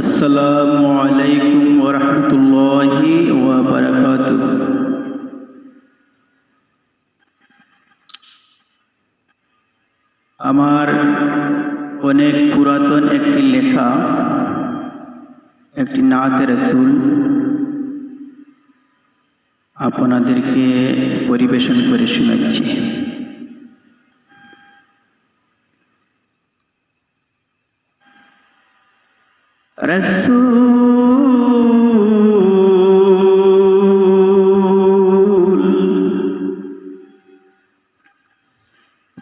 আসসালামু আলাইকুম ওরহমতুল্লাহি ওয়াবারাকাতুহ আমার অনেক পুরাতন একটি লেখা, একটি নাতে রসুল, আপনাদেরকে পরিবেশন করে শোনাচ্ছি। রসুল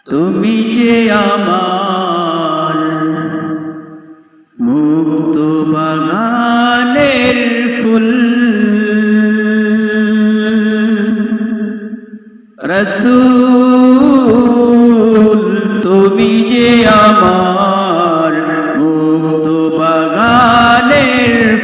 তুমি যে আমার মুক্ত বাগানের ফুল রসুল তুমি যে আমার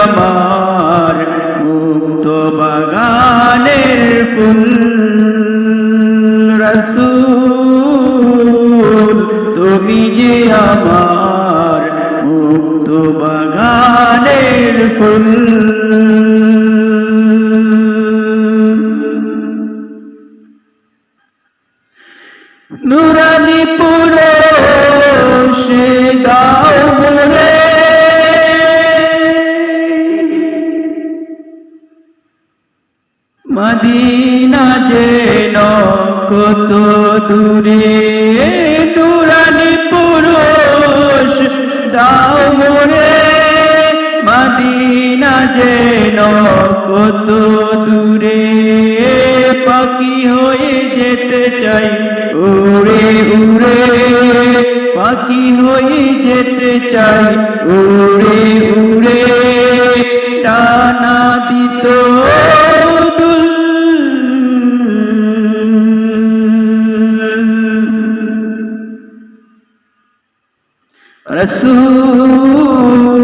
আমার মুক্ত বাগানের ফুল। রসুল তুমি যে আমার মুক্ত বাগানের ফুল। কত দূরে রসুল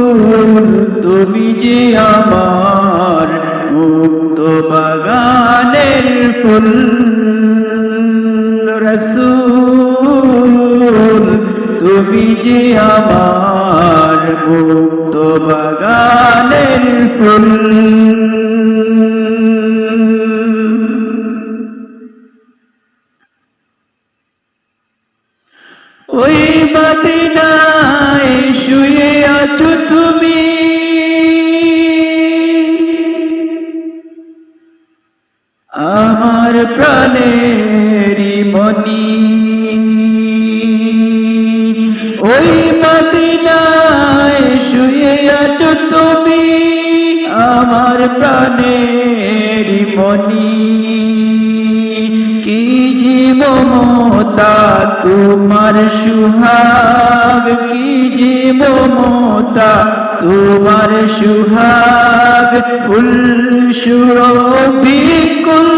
তুমি যে আমার মুক্ত বাগানের ফুল। রসুল তুমি যে আমার মুক্ত বাগানের ফুল। আমার প্রাণেরই মনি ওই মদিনায় শুয়ে আছো তুমি, আমার প্রাণেরই মনি কি যে মমতা তোমার সুহাগ, কি যে মমতা তোমার সুহাগ ফুল সুরভিকুল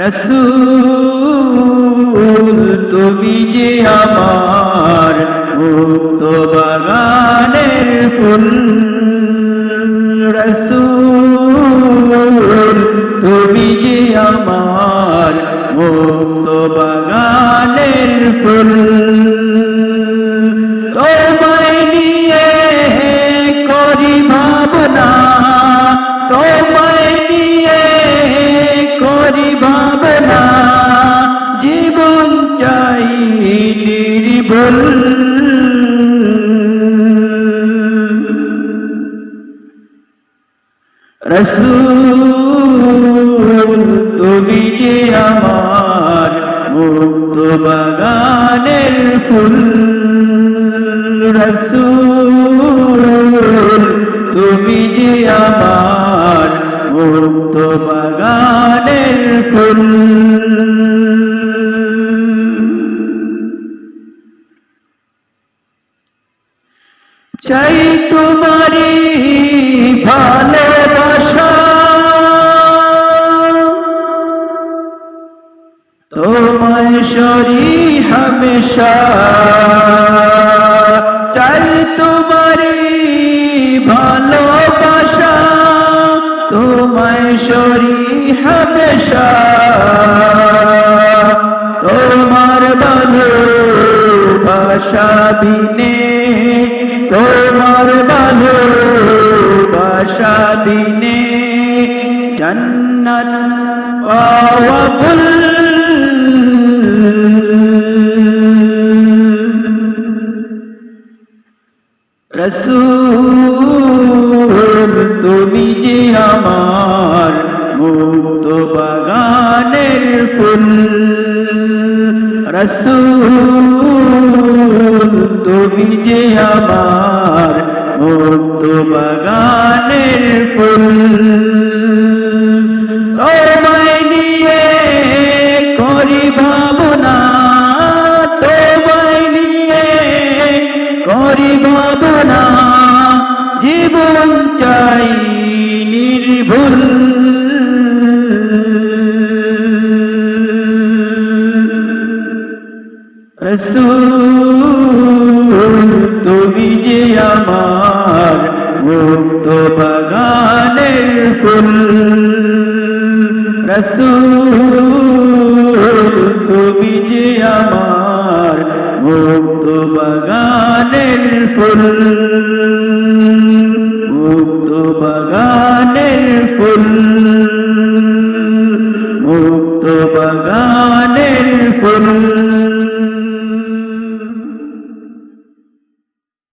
রসুল, তুমি যে আমার মুক্ত বাগানের ফুল। রসুল, তুমি যে আমার মুক্ত ফুল তোমায় নিয়ে করি ভাবনা। তোমায় নিয়ে করি ভাবনা। জীবন চাই নির্ভুল। রসুল, তুমি যে আমার মুক্ত বাগানের ফুল রসুল তুমি যে আমার মুক্ত বাগানের ফুল চাই তোমারি ভালো চাই তোমারি ভালোবাসা তোমায় সরি হামেশা। তোমার ভালোবাসা বিনে তোমার ভালোবাসা বিনে জন্নত পাওয়া রসূল তুমি যে আমার মুক্ত বাগানের ফুল। রসুল তুমি যে আমার মুক্ত বাগানের ফুল। রসূল তুমি যে আমার মুক্ত বাগানের ফুল। রসুল তুমি যে আমার মুক্ত বাগানের ফুল।